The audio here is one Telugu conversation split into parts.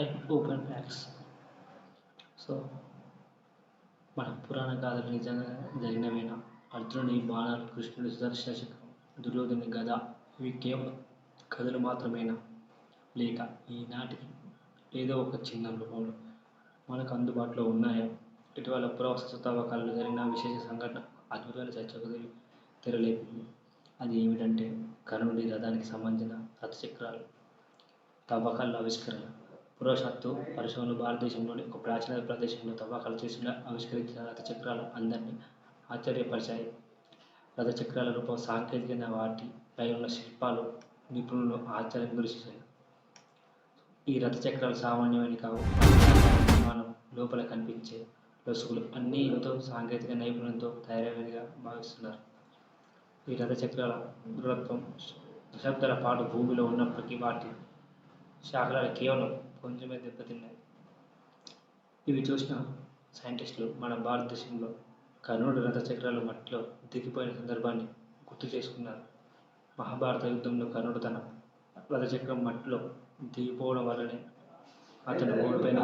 I open facts. సో మన పురాణ గాథలు నిజంగా జరిగినవేనా? అర్జునుడి బాణాలు కృష్ణుడి సుదర్శన చక్రం దుర్యోధనుడి గద ఇవి కేవలం కథలు మాత్రమేనా? లేక ఈనాటికి ఏదో ఒక చిన్న రూపంలో మనకు అందుబాటులో ఉన్నాయా? ఇటీవల పురావస్తు తవ్వకాలలో జరిగిన విశేష సంఘటన అద్భుతమైన చర్చకు తెరలేపింది. అది ఏమిటంటే కర్ణుడి రథానికి సంబంధించిన రథచక్రాలు తవ్వకాల ఆవిష్కరణ. పురావస్తు పరిశోధనలు భారతదేశంలోని ఒక ప్రాచీన ప్రదేశంలో తవ్వకాలు చేసిన ఆవిష్కరించిన రథచక్రాలు అందరినీ ఆశ్చర్యపరిచాయి. రథచక్రాల రూపం సాంకేతికమైన వాటిపై ఉన్న శిల్పాలు నిపుణులను ఆశ్చర్యం గురిచేశాయి. ఈ రథచక్రాలు సామాన్యమైన కావు. మనం లోపల కనిపించే లొసుగులు అన్నీ ఎంతో సాంకేతిక నైపుణ్యంతో తయారైనవిగా భావిస్తున్నారు. ఈ రథచక్రాల దృఢత్వం దశాబ్దాల పాటు భూమిలో ఉన్నప్పటికీ వాటి శాఖలు కేవలం కొంచెమే దెబ్బతిన్నాయి ఇవి చూసిన సైంటిస్టులు మన భారతదేశంలో కర్ణుడు రథచక్రాలు మట్టిలో దిగిపోయిన సందర్భాన్ని గుర్తు చేసుకున్నారు. మహాభారత యుద్ధంలో కర్ణుడు తన రథచక్రం మట్టిలో దిగిపోవడం వల్లనే అతను ఓడిపోయిన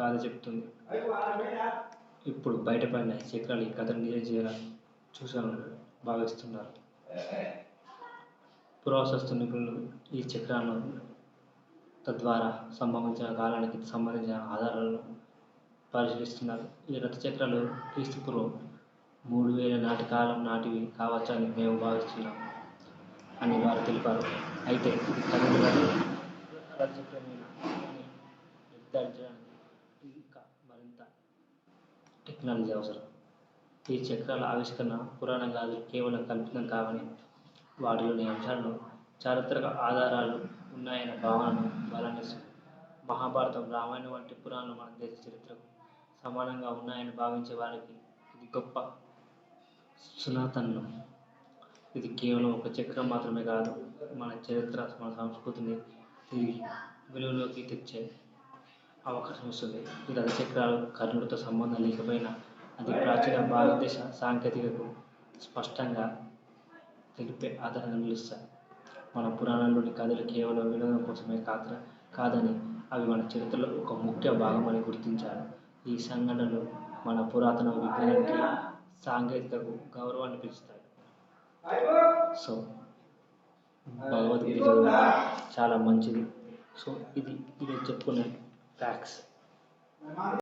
గాథ చెప్తుంది. ఇప్పుడు బయటపడిన చక్రాలు ఈ కథను నిజం చేయాలని చూశాను భావిస్తున్నారు. పురావస్తు నిపుణులు ఈ చక్రాలను తద్వారా సంభవించిన కాలానికి సంబంధించిన ఆధారాలను పరిశీలిస్తున్నారు. ఈ రథచక్రాలు క్రీస్తుపూర్వం మూడు వేల నాటి కాలం నాటివి కావచ్చని మేము భావిస్తున్నాం అని వారు తెలిపారు. అయితే నిర్ధారించడానికి ఇంకా మరింత టెక్నాలజీ అవసరం. ఈ చక్రాల ఆవిష్కరణ పురాణ గాథలు కేవలం కల్పితం కావని వాటిలోని అంశాలను చారిత్రక ఆధారాలు ఉన్నాయన్న భావనను బలాన్నిస్తుంది మహాభారతం రామాయణం వంటి పురాణాలు మన దేశ చరిత్రకు సమానంగా ఉన్నాయని భావించే వారికి ఇది గొప్ప సునాతనం ఇది కేవలం ఒక చక్రం మాత్రమే కాదు మన చరిత్ర మన సంస్కృతిని తిరిగి విలువలోకి తెచ్చే అవకాశం ఇస్తుంది. ఈ రథచక్రాలు కర్ణుడితో సంబంధం లేకపోయినా అది ప్రాచీన భారతదేశ సాంకేతికకు స్పష్టంగా తెలిపే ఆధారంగా నిలుస్తాయి. మన పురాణాల్లోని కథలు కేవలం వినోదం కోసమే కాదు కాదని అవి మన చరిత్రలో ఒక ముఖ్య భాగమని గుర్తించాలి ఈ సంఘటనలు మన పురాతన విజ్ఞానానికి సాంకేతికకు గౌరవాన్ని పెంచుతాయి. సో భగవద్గీత చాలా మంచిది. సో ఇది ఇది చెప్పుకునే ఫ్యాక్ట్స్